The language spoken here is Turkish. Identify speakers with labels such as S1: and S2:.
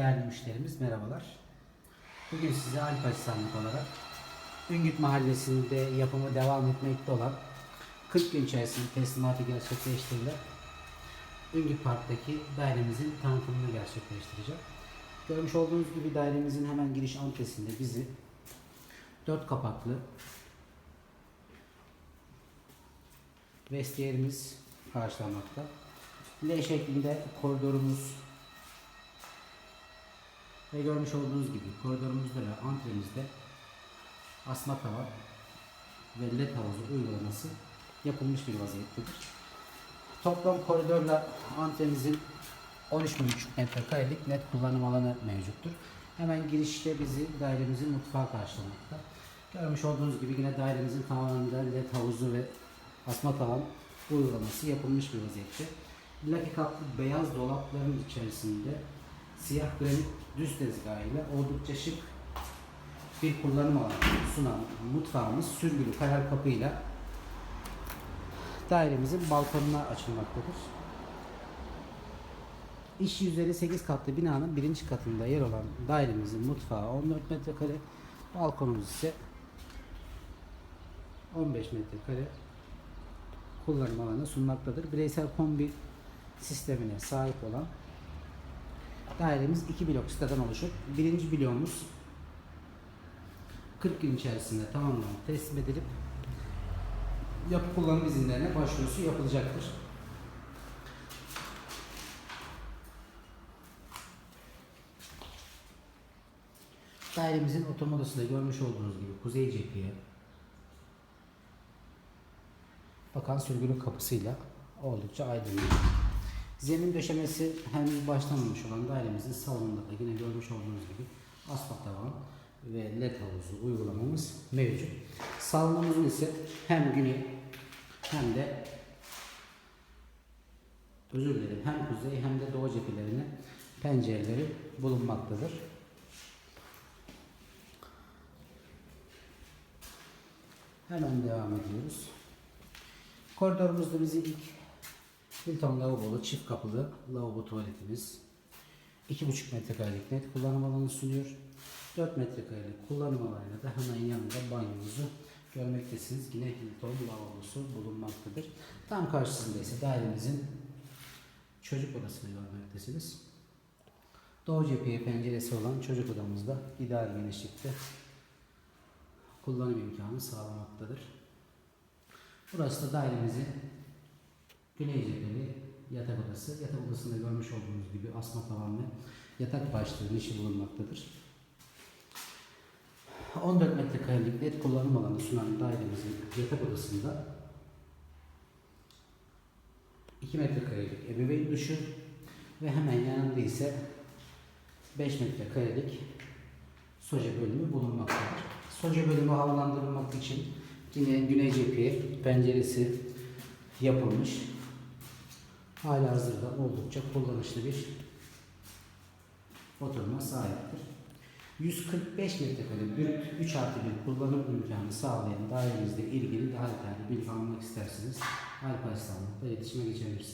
S1: Değerli müşterimiz merhabalar. Bugün size Alp Asistanlık olarak Üngüt Mahallesi'nde yapımı devam etmekte olan 40 gün içerisinde teslimatı gerçekleştirilen Üngüt Park'taki dairemizin tanıtımını gerçekleştireceğim. Görmüş olduğunuz gibi dairemizin hemen giriş antresinde bizi 4 kapaklı vestiyerimiz karşılamakta. L şeklinde koridorumuz ve görmüş olduğunuz gibi koridorumuzda ve antremizde asma tavan ve led havuzu uygulaması yapılmış bir vaziyettedir. Toplam koridorla antremizin 13,5 metrekarelik net kullanım alanı mevcuttur. Hemen girişte bizi dairemizin mutfağı karşılamakta. Görmüş olduğunuz gibi yine dairemizin tavanında led havuzu ve asma tavan uygulaması yapılmış bir vaziyette. Laki kaplı beyaz dolapların içerisinde siyah granit düz tezgahıyla oldukça şık bir kullanım alanı sunan mutfağımız sürgülü karar kapıyla dairemizin balkonuna açılmaktadır. İş üzeri 8 katlı binanın birinci katında yer olan dairemizin mutfağı 14 metrekare, balkonumuz ise 15 metrekare kullanım alanı sunmaktadır. Bireysel kombi sistemine sahip olan dairemiz iki blok siteden oluşur. Birinci bloğumuz 40 gün içerisinde tamamlanıp teslim edilip yapı kullanım izinlerine başvurusu yapılacaktır. Dairemizin oturma odasında görmüş olduğunuz gibi kuzey cepheye bakan sürgülü kapısıyla oldukça aydınlık. Zemin döşemesi henüz başlamamış olan dairemizin salonunda da yine görmüş olduğunuz gibi asfalt tavan ve led havuzu uygulamamız mevcut. Salonumuzun ise hem güney hem de özür dilerim hem kuzey hem de doğu cephelerine pencereleri bulunmaktadır. Hemen devam ediyoruz. Koridorumuzda bizi ilk Hilton lavabolu çift kapılı lavabo tuvaletimiz 2,5 metrekarelik net kullanım alanı sunuyor. 4 metrekarelik kullanım alanıyla da hemen yanında banyomuzu görmektesiniz. Yine Hilton lavabosu bulunmaktadır. Tam karşısında ise dairemizin çocuk odasını görmektesiniz. Doğu cepheye penceresi olan çocuk odamızda ideal genişlikte kullanım imkanı sağlamaktadır. Burası da dairemizin güney cepheli yatak odası. Yatak odasında görmüş olduğunuz gibi asma tavan ve yatak başlığı nişi bulunmaktadır. 14 metrekarelik net kullanım alanı sunan dairemizin yatak odasında 2 metrekarelik ebeveyn duşu ve hemen yanında ise 5 metrekarelik soje bölümü bulunmaktadır. Soje bölümü havalandırılmak için yine güney cepheye penceresi yapılmış. Hala hazırda oldukça kullanışlı bir oturma sahiptir. 145 metrekare büyük 3 artı 1 kullanım imkanı sağlayan dairemizle ilgili daha detaylı bilgi almak isterseniz Alp Aslanlık'la iletişime geçebilirsiniz.